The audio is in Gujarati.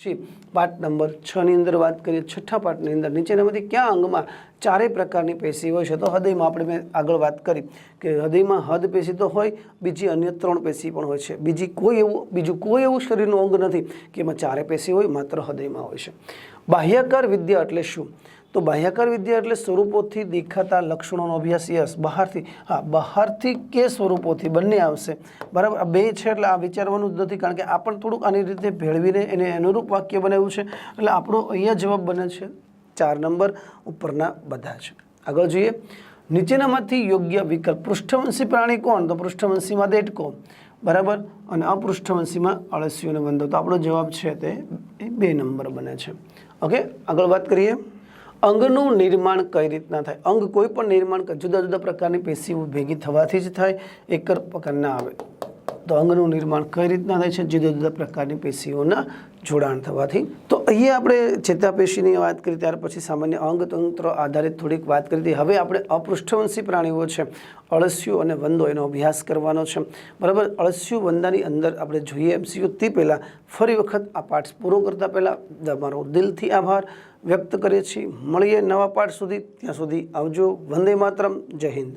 છીએ પાઠ નંબર છની અંદર વાત કરીએ છઠ્ઠા પાઠની અંદર નીચેનામાંથી કયા અંગમાં ચારેય પ્રકારની પેશી હોય છે. તો હૃદયમાં આપણે મેં આગળ વાત કરી કે હૃદયમાં હદ પેશી તો હોય, બીજી અન્ય ત્રણ પેશી પણ હોય છે. બીજી કોઈ એવું, બીજું કોઈ એવું શરીરનું અંગ નથી કે એમાં ચારે પેશી હોય, માત્ર હૃદયમાં હોય છે. બાહ્યકાર વિદ્યા એટલે શું? તો બાહ્યાકાર વિદ્યા એટલે સ્વરૂપોથી દેખાતા લક્ષણોનો અભ્યાસ. યસ, બહારથી. હા, બહારથી કે સ્વરૂપોથી? બંને આવશે. બરાબર? બે છે એટલે આ વિચારવાનું જ નથી, કારણ કે આ પણ થોડુંક આની રીતે ભેળવીને એને અનુરૂપ વાક્ય બનાવ્યું છે. એટલે આપણો અહીંયા જવાબ બને છે ચાર નંબર ઉપરના બધા છે. આગળ જોઈએ. નીચેનામાંથી યોગ્ય વિકલ્પ. પૃષ્ઠવંશી પ્રાણી કોણ? તો પૃષ્ઠવંશીમાં દેટકો બરાબર? અને અપૃષ્ઠવંશીમાં અળસિયું અને બંધો તો આપણો જવાબ છે તે બે નંબર બને છે. ઓકે? આગળ વાત કરીએ. અંગનું નિર્માણ કઈ રીતના થાય? અંગ કોઈ પણ નિર્માણ જુદા જુદા પ્રકારની પેશીઓ ભેગી થવાથી જ થાય. એક પ્રકાર ના આવે. તો અંગનું નિર્માણ કઈ રીતના થાય છે? જુદા જુદા પ્રકારની પેશીઓના જોડાણ થવાથી. તો અહીંયા આપણે ચેતાપેશીની વાત કરી, ત્યાર પછી સામાન્ય અંગતંત્ર આધારિત થોડીક વાત કરી હતી. હવે આપણે અપૃષ્ઠવંશી પ્રાણીઓ છે, અળસિયું અને વંદો, એનો અભ્યાસ કરવાનો છે. બરાબર, અળસિયું વંદાની અંદર આપણે જોઈએ એમસીયુ તે પહેલાં. ફરી વખત આ પાઠ પૂરો કરતાં પહેલાં તમારો દિલથી આભાર વ્યક્ત કરીએ છીએ. મળીએ નવા પાઠ સુધી. ત્યાં સુધી આવજો. વંદે માતરમ. જય હિન્દ.